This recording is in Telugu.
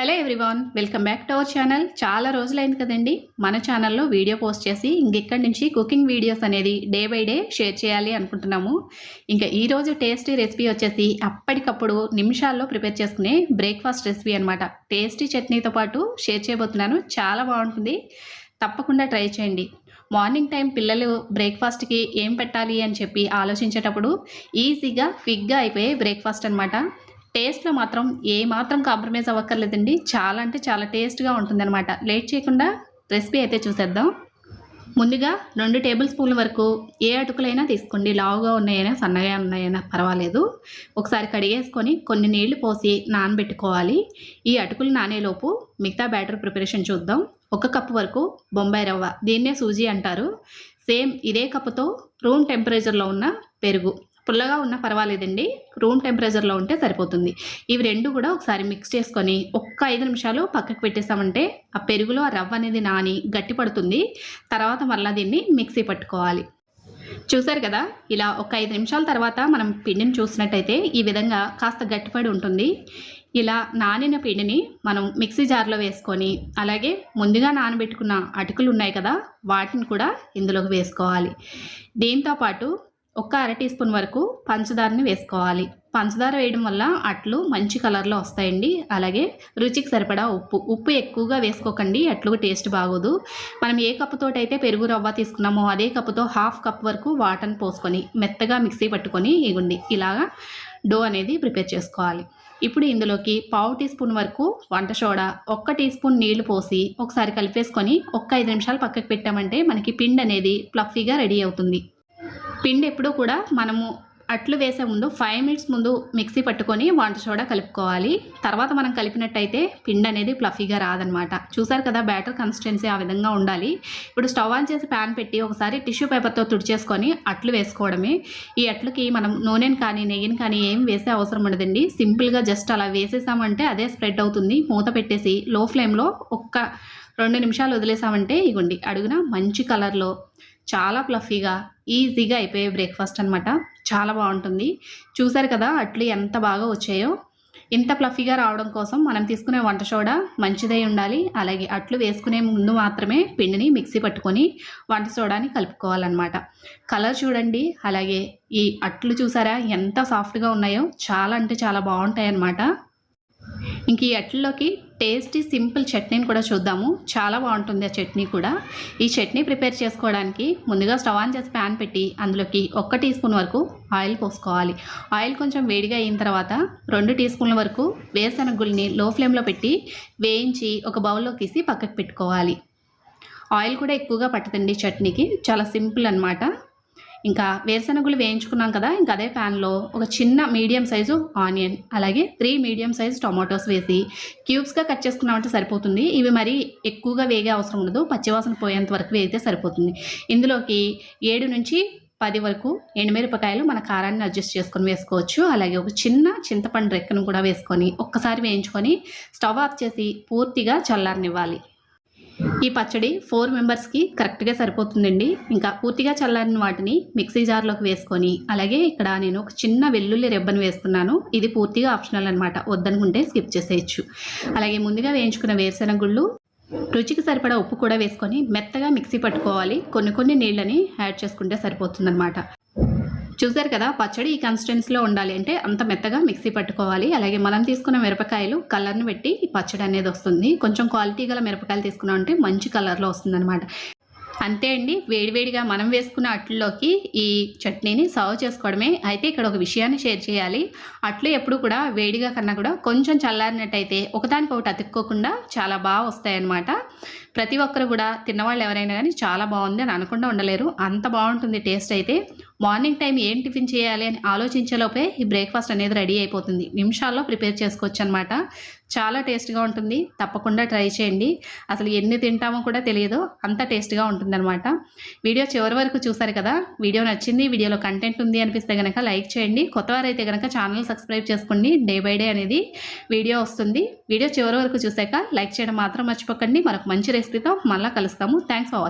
Hello everyone welcome back to our channel. చాలా రోజులైంది కదండి. మన ఛానల్లో వీడియో పోస్ట్ చేసి ఇంకెక్కడి నుంచి కుకింగ్ వీడియోస్ అనేది డే బై డే షేర్ చేయాలి అనుకుంటున్నాము. ఇంకా ఈరోజు టేస్టీ రెసిపీ వచ్చేసి అప్పటికప్పుడు నిమిషాల్లో ప్రిపేర్ చేసుకునే బ్రేక్ఫాస్ట్ రెసిపీ అనమాట టేస్టీ చట్నీతో పాటు షేర్ చేయబోతున్నాను. చాలా బాగుంటుంది. తప్పకుండా ట్రై చేయండి. మార్నింగ్ టైం పిల్లలు బ్రేక్ఫాస్ట్కి ఏం పెట్టాలి అని చెప్పి ఆలోచించేటప్పుడు ఈజీగా క్విక్గా అయిపోయే బ్రేక్ఫాస్ట్ అనమాట టేస్ట్లో మాత్రం ఏ మాత్రం కాంప్రమైజ్ అవ్వక్కర్లేదండి. చాలా అంటే చాలా టేస్ట్గా ఉంటుందన్నమాట. లేట్ చేయకుండా రెసిపీ అయితే చూసేద్దాం. ముందుగా రెండు టేబుల్ స్పూన్ల వరకు ఏ అటుకులైనా తీసుకోండి. లావుగా ఉన్నాయైనా సన్నగా ఉన్నాయైనా పర్వాలేదు. ఒకసారి కడిగేసుకొని కొన్ని నీళ్ళు పోసి నానబెట్టుకోవాలి. ఈ అటుకులు నానేలోపు మిగతా బ్యాటర్ ప్రిపరేషన్ చూద్దాం. ఒక కప్పు వరకు బొంబాయి రవ్వ దీన్నే సూజీ అంటారు. సేమ్ ఇదే కప్పుతో రూమ్ టెంపరేచర్లో ఉన్న పెరుగు. పుల్లగా ఉన్నా పర్వాలేదండి. రూమ్ టెంపరేచర్లో ఉంటే సరిపోతుంది. ఇవి రెండు కూడా ఒకసారి మిక్స్ చేసుకొని ఒక్క ఐదు నిమిషాలు పక్కకు పెట్టేసామంటే ఆ పెరుగులో ఆ రవ్వ అనేది నాని గట్టి పడుతుంది. తర్వాత మళ్ళీ దీన్ని మిక్సీ పట్టుకోవాలి. చూసారు కదా? ఇలా ఒక ఐదు నిమిషాల తర్వాత మనం పిండిని చూసినట్టయితే ఈ విధంగా కాస్త గట్టిపడి ఉంటుంది. ఇలా నానిన పిండిని మనం మిక్సీ జార్లో వేసుకొని అలాగే ముందుగా నానబెట్టుకున్న అటుకులు ఉన్నాయి కదా? వాటిని కూడా ఇందులోకి వేసుకోవాలి. దీంతోపాటు ఒక అర టీ స్పూన్ వరకు పంచదారని వేసుకోవాలి. పంచదార వేయడం వల్ల అట్లు మంచి కలర్లో వస్తాయండి. అలాగే రుచికి సరిపడా ఉప్పు. ఉప్పు ఎక్కువగా వేసుకోకండి. అట్లు టేస్ట్ బాగోదు. మనం ఏ కప్పుతో అయితే పెరుగు రవ్వ తీసుకున్నామో అదే కప్పుతో హాఫ్ కప్ వరకు వాటర్ని పోసుకొని మెత్తగా మిక్సీ పట్టుకొని ఇగుండి ఇలాగా డో అనేది ప్రిపేర్ చేసుకోవాలి. ఇప్పుడు ఇందులోకి పావు టీ స్పూన్ వరకు వంట సోడా ఒక్క టీ స్పూన్ నీళ్ళు పోసి ఒకసారి కలిపేసుకొని ఒక్క ఐదు నిమిషాలు పక్కకు పెట్టామంటే మనకి పిండి అనేది ప్లఫీగా రెడీ అవుతుంది. పిండి ఎప్పుడూ కూడా మనము అట్లు వేసే ముందు ఫైవ్ మినిట్స్ ముందు మిక్సీ పట్టుకొని వంట సోడా కలుపుకోవాలి. తర్వాత మనం కలిపినట్టయితే పిండి అనేది ప్లఫీగా రాదనమాట చూసారు కదా బ్యాటర్ కన్సిస్టెన్సీ ఆ విధంగా ఉండాలి. ఇప్పుడు స్టవ్ ఆన్ చేసి ప్యాన్ పెట్టి ఒకసారి టిష్యూ పేపర్తో తుడిచేసుకొని అట్లు వేసుకోవడమే. ఈ అట్లకి మనం నూనెని కానీ నెయ్యిని కానీ ఏం వేసే అవసరం ఉండదండి. సింపుల్గా జస్ట్ అలా వేసేసామంటే అదే స్ప్రెడ్ అవుతుంది. మూత పెట్టేసి లో ఫ్లేమ్లో ఒక్క రెండు నిమిషాలు వదిలేసామంటే ఇగోండి అడుగున మంచి కలర్లో చాలా ప్లఫీగా ఈజీగా అయిపోయే బ్రేక్ఫాస్ట్ అనమాట చాలా బాగుంటుంది. చూసారు కదా అట్లు ఎంత బాగా వచ్చాయో. ఇంత ప్లఫీగా రావడం కోసం మనం తీసుకునే వంట సోడా మంచిదై ఉండాలి. అలాగే అట్లు వేసుకునే ముందు మాత్రమే పిండిని మిక్సీ పట్టుకొని వంట సోడాని కలుపుకోవాలన్నమాట. కలర్ చూడండి. అలాగే ఈ అట్లు చూసారా ఎంత సాఫ్ట్గా ఉన్నాయో. చాలా అంటే చాలా బాగుంటాయి అన్నమాట ఇంక ఈ అట్లలోకి టేస్టీ సింపుల్ చట్నీని కూడా చూద్దాము. చాలా బాగుంటుంది ఆ చట్నీ కూడా. ఈ చట్నీ ప్రిపేర్ చేసుకోవడానికి ముందుగా స్టవ్ ఆన్ చేసి ప్యాన్ పెట్టి అందులోకి ఒక్క టీ స్పూన్ వరకు ఆయిల్ పోసుకోవాలి. ఆయిల్ కొంచెం వేడిగా అయిన తర్వాత రెండు టీ స్పూన్ల వరకు వేరుశనగుల్ని లో ఫ్లేమ్లో పెట్టి వేయించి ఒక బౌల్లోకి తీసి పక్కకు పెట్టుకోవాలి. ఆయిల్ కూడా ఎక్కువగా పట్టదండి చట్నీకి. చాలా సింపుల్ అనమాట ఇంకా వేరుశనగులు వేయించుకున్నాం కదా ఇంకా అదే ప్యాన్లో ఒక చిన్న మీడియం సైజు ఆనియన్ అలాగే త్రీ మీడియం సైజు టొమాటోస్ వేసి క్యూబ్స్గా కట్ చేసుకున్నామంటే సరిపోతుంది. ఇవి మరి ఎక్కువగా వేగే అవసరం ఉండదు. పచ్చివాసన పోయేంత వరకు వేగితే సరిపోతుంది. ఇందులోకి ఏడు నుంచి పది వరకు ఎండుమిరపకాయలు మన కారాన్ని అడ్జస్ట్ చేసుకొని వేసుకోవచ్చు. అలాగే ఒక చిన్న చింతపండు రెక్కను కూడా వేసుకొని ఒక్కసారి వేయించుకొని స్టవ్ ఆఫ్ చేసి పూర్తిగా చల్లారనివ్వాలి. ఈ పచ్చడి ఫోర్ మెంబర్స్కి కరెక్ట్గా సరిపోతుందండి. ఇంకా పూర్తిగా చల్లారిన వాటిని మిక్సీ జార్లోకి వేసుకొని అలాగే ఇక్కడ నేను ఒక చిన్న వెల్లుల్లి రెబ్బను వేస్తున్నాను. ఇది పూర్తిగా ఆప్షనల్ అనమాట వద్దనుకుంటే స్కిప్ చేసేయచ్చు. అలాగే ముందుగా వేయించుకున్న వేరుశెనగ గుళ్ళు రుచికి సరిపడా ఉప్పు కూడా వేసుకొని మెత్తగా మిక్సీ పట్టుకోవాలి. కొన్ని కొన్ని నీళ్ళని యాడ్ చేసుకుంటే సరిపోతుందన్నమాట. చూసారు కదా పచ్చడి ఈ కన్సిస్టెన్సీలో ఉండాలి అంటే అంత మెత్తగా మిక్సీ పట్టుకోవాలి. అలాగే మనం తీసుకున్న మిరపకాయలు కలర్ని పెట్టి ఈ పచ్చడి అనేది వస్తుంది. కొంచెం క్వాలిటీ గల మిరపకాయలు తీసుకున్నాం అంటే మంచి కలర్లో వస్తుంది అంతే అండి వేడివేడిగా మనం వేసుకున్న అట్లలోకి ఈ చట్నీని సర్వ్ చేసుకోవడమే. అయితే ఇక్కడ ఒక విషయాన్ని షేర్ చేయాలి. అట్లు ఎప్పుడు కూడా వేడిగా కన్నా కూడా కొంచెం చల్లారినట్టయితే ఒకదానికి ఒకటి అతుక్కోకుండా చాలా బాగా వస్తాయన్నమాట. ప్రతి ఒక్కరు కూడా తిన్నవాళ్ళు ఎవరైనా కానీ చాలా బాగుంది అని అనకుండా ఉండలేరు. అంత బాగుంటుంది టేస్ట్ అయితే. మార్నింగ్ టైం ఏం టిఫిన్ చేయాలి అని ఆలోచించేలోపే ఈ బ్రేక్ఫాస్ట్ అనేది రెడీ అయిపోతుంది. నిమిషాల్లో ప్రిపేర్ చేసుకోవచ్చు అనమాట చాలా టేస్ట్గా ఉంటుంది. తప్పకుండా ట్రై చేయండి. అసలు ఎన్ని తింటామో కూడా తెలియదు. అంత టేస్ట్గా ఉంటుందన్నమాట. వీడియో చివరి వరకు చూసారు కదా? వీడియో నచ్చింది వీడియోలో కంటెంట్ ఉంది అనిపిస్తే కనుక లైక్ చేయండి. కొత్తవారైతే కనుక ఛానల్ సబ్స్క్రైబ్ చేసుకోండి. డే బై డే అనేది వీడియో వస్తుంది. వీడియో చివరి వరకు చూసాక లైక్ చేయడం మాత్రం మర్చిపోకండి. మరొక మంచి రెసిపీతో మళ్ళీ కలుస్తాము. Thanks for